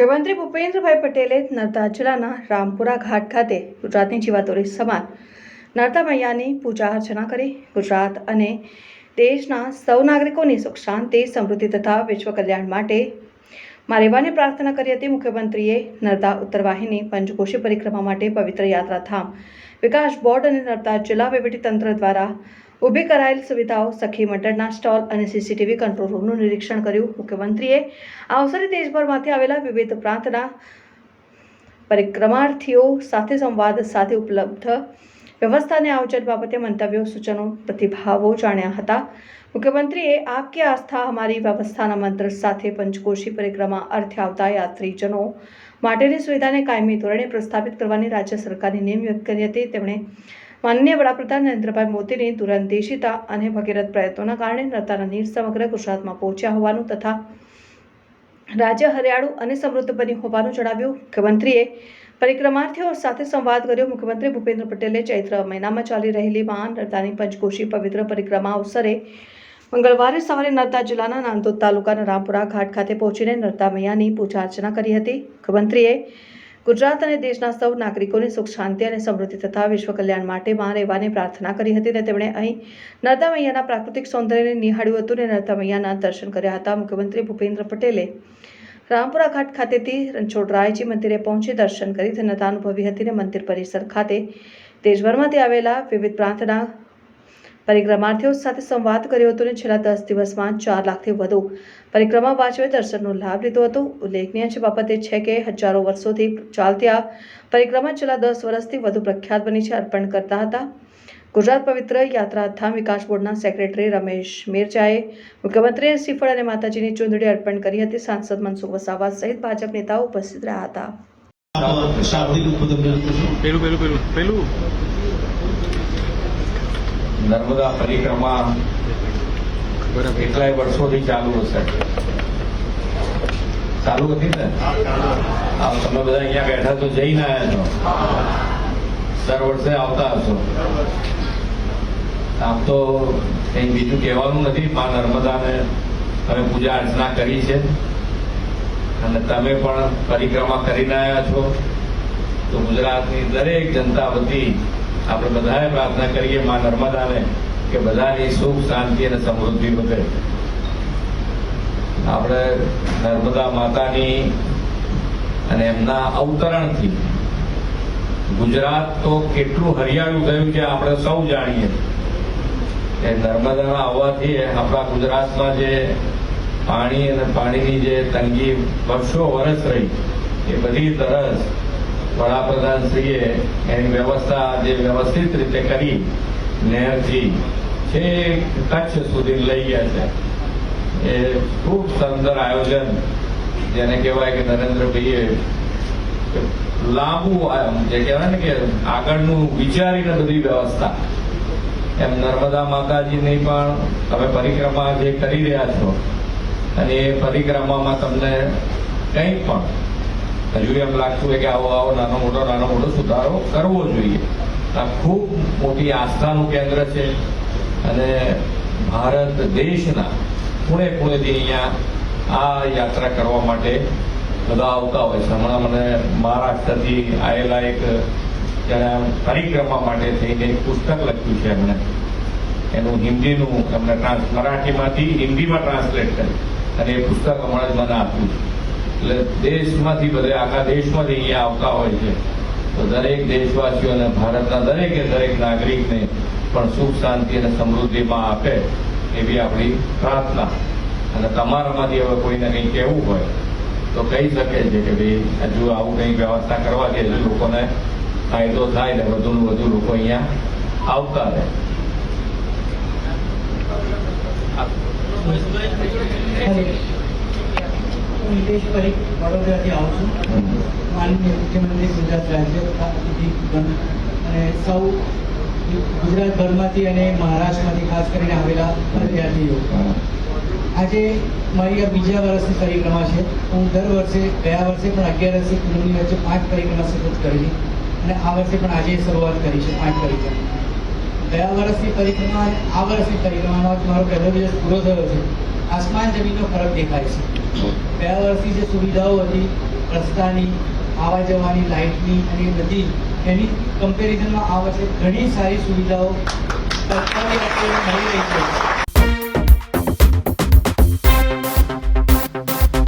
મુખ્યમંત્રી ભૂપેન્દ્રભાઈ પટેલે નર્મદા જિલ્લાના રામપુરા ઘાટ ખાતે ગુજરાતની જીવાતોરી સમાન નર્મદા મૈયાની પૂજા અર્ચના કરી ગુજરાત અને દેશના સૌ નાગરિકોની સુખ, શાંતિ, સમૃદ્ધિ તથા વિશ્વ કલ્યાણ માટે માં રહેવાની પ્રાર્થના કરી હતી. મુખ્યમંત્રીએ નર્મદા ઉત્તર વાહિની પંચકોશી પરિક્રમા માટે પવિત્ર યાત્રાધામ, વિકાસ બોર્ડ અને નર્મદા જિલ્લા તંત્ર દ્વારા ઊભી કરાયેલ સુવિધાઓ, સખી મંડળના સ્ટોલ અને સીસીટીવી કંટ્રોલ રૂમનું નિરીક્ષણ કર્યું. મુખ્યમંત્રીએ આ અવસરે દેશભરમાંથી આવેલા વિવિધ પ્રાંતના પરિક્રમાર્થીઓ સાથે સંવાદ સાથે ઉપલબ્ધ વ્યવસ્થાને આયોજન બાબતે મંતવ્યો, સૂચનો, પ્રતિભાવો જાણ્યા હતા. મુખ્યમંત્રીએ આપકી આસ્થા, અમારી વ્યવસ્થાના મંત્ર સાથે પંચકોશી પરિક્રમા, અર્થે આવતા યાત્રીજનો માટેની સુવિધાને કાયમી ધોરણે પ્રસ્થાપિત કરવાની રાજ્ય સરકારની નિયમ વ્યક્ત કરી હતી. તેમણે માનનીય વડાપ્રધાન નરેન્દ્રભાઈ મોદીની દૂરંદેશિતા અને ભગીરથ પ્રયત્નોના કારણે નર્તાના નીર સમગ્ર ગુજરાતમાં પહોંચ્યા હોવાનું તથા રાજ્ય હરિયાળું અને સમૃદ્ધ બન્યું હોવાનું જણાવ્યું. મુખ્યમંત્રીએ પરિક્રમાર્થીઓ સાથે સંવાદ કર્યો. મુખ્યમંત્રી ભૂપેન્દ્ર પટેલે ચૈત્ર મહિનામાં ચાલી રહેલી મહાન નર્તાની પંચકોશી પવિત્ર પરિક્રમા અવસરે મંગળવારે સવારે નર્તા જિલ્લાના નાંદોદ તાલુકાના રામપુરા ઘાટ ખાતે પહોંચીને નર્તા મૈયાની પૂજા અર્ચના કરી હતી. મુખ્યમંત્રીએ ગુજરાત અને દેશના સૌ નાગરિકોની સુખ, શાંતિ અને સમૃદ્ધિ તથા વિશ્વ કલ્યાણ માટે માં રહેવાની પ્રાર્થના કરી હતી અને તેમણે અહીં નર્મદા મૈયાના પ્રાકૃતિક સૌંદર્યને નિહાળ્યું હતું અને નર્મદા મૈયાના દર્શન કર્યા હતા. મુખ્યમંત્રી ભૂપેન્દ્ર પટેલે રામપુરા ઘાટ ખાતેથી રણછોડરાયજી મંદિરે પહોંચી દર્શન કરી ધન્યતા અનુભવી હતી અને મંદિર પરિસર ખાતે દેશભરમાંથી આવેલા વિવિધ પ્રાંતના પરિક્રમાર્થીઓ સાથે સંવાદ કર્યો હતો અને છેલ્લા દસ દિવસમાં ચાર લાખથી વધુ પરિક્રમા વાંચવે દર્શનનો લાભ લીધો હતો. ઉલ્લેખનીય છે, બાબતે છે કે હજારો વર્ષોથી ચાલતી આ પરિક્રમા છેલ્લા દસ વર્ષથી વધુ પ્રખ્યાત બની છે. અર્પણ કરતા હતા ગુજરાત પવિત્ર યાત્રાધામ વિકાસ બોર્ડના સેક્રેટરી રમેશ મેરજાએ મુખ્યમંત્રીએ શ્રીફળ અને માતાજીની ચૂંદડી અર્પણ કરી હતી. સાંસદ મનસુખ વસાવા સહિત ભાજપ નેતાઓ ઉપસ્થિત રહ્યા હતા. નર્મદા પરિક્રમા કેટલાય વર્ષોથી ચાલુ હશે. ચાલુ હતી ને? આમ તમે બધા અહીંયા બેઠા તો જઈને આવ્યા છો. દર વર્ષે આવતા હશો. આમ તો કઈ બીજું કહેવાનું નથી મા નર્મદાને તમે પૂજા અર્ચના કરી છે. અને તમે પણ પરિક્રમા કરીને આવ્યા છો. તો ગુજરાતની દરેક જનતા વતી આપણે બધાએ પ્રાર્થના કરીએ મા નર્મદાને કે બધાની સુખ, શાંતિ અને સમૃદ્ધિ વધે. આપણે નર્મદા માતાની અને એમના અવતરણથી ગુજરાત તો કેટલું હરિયાળું થયું છે આપણે સૌ જાણીએ. એ નર્મદાના આવવાથી આપણા ગુજરાતમાં જે પાણી અને પાણીની જે તંગી વર્ષો વર્ષ રહી, એ બધી તરસ વડાપ્રધાનશ્રીએ એની વ્યવસ્થા જે વ્યવસ્થિત રીતે કરી નહેરથી છે કચ્છ સુધી લઈ ગયા છે. એ ખૂબ સુંદર આયોજન, જેને કહેવાય કે નરેન્દ્રભાઈએ લાંબુ, જે કહેવાય ને કે આગળનું વિચારીને બધી વ્યવસ્થા. એમ નર્મદા માતાજીની પણ તમે પરિક્રમા જે કરી રહ્યા છો, અને એ પરિક્રમામાં તમને કંઈ પણ હજુ એમ લાગતું હોય કે આવો આવો નાનો મોટો નાનો મોટો સુધારો કરવો જોઈએ. આ ખૂબ મોટી આસ્થાનું કેન્દ્ર છે અને ભારત દેશના ખૂણે ખૂણેથી અહીંયા આ યાત્રા કરવા માટે બધા આવતા હોય છે. હમણાં મને મહારાષ્ટ્રથી આવેલા એક જેણે પરિક્રમા માટે થઈને એક પુસ્તક લખ્યું છે એમણે. એનું હિન્દીનું એમને મરાઠીમાંથી હિન્દીમાં ટ્રાન્સલેટ કર્યું. અને એ પુસ્તક હમણાં જ મને આપ્યું છે. એટલે દેશમાંથી બધે આખા દેશમાંથી અહીંયા આવતા હોય છે. તો દરેક દેશવાસીઓને ભારતના દરેકે દરેક નાગરિકને પણ સુખ, શાંતિ અને સમૃદ્ધિમાં આપે એવી આપણી પ્રાર્થના. અને તમારામાંથી હવે કોઈને કંઈ કહેવું હોય, તો કહી શકે છે કે ભાઈ, હજુ આવું કંઈ વ્યવસ્થા કરવાથી હજુ લોકોને ફાયદો થાય ને વધુને વધુ લોકો અહીંયા આવતા રહે. હું. હિતેશ પરીખ વડોદરાથી આવું છું. માનનીય મુખ્યમંત્રી ગુજરાત રાજ્ય અને સૌ ગુજરાતભરમાંથી અને મહારાષ્ટ્રમાંથી ખાસ કરીને આવેલા વિદ્યાર્થીઓ આજે મારી આ બીજા વર્ષની પરિક્રમા છે. હું દર વર્ષે, ગયા વર્ષે પણ અગિયારસી પૂનમની વચ્ચે પાંચ પરિક્રમા સતત કરેલી. અને આ વર્ષે પણ આજે શરૂઆત કરી છે પાંચ પરિક્રમા. ગયા વર્ષની પરિક્રમા આ વર્ષની પરિક્રમામાં જ મારો પહેલો દિવસ પૂરો થયો છે. આસમાન જમીનનો ફરક દેખાય છે. ગયા વર્ષની જે સુવિધાઓ હતી, રસ્તાની આવવા જવાની લાઇટની અને બધી, એની કમ્પેરિઝનમાં આ વર્ષે ઘણી સારી સુવિધાઓ મળી રહી છે.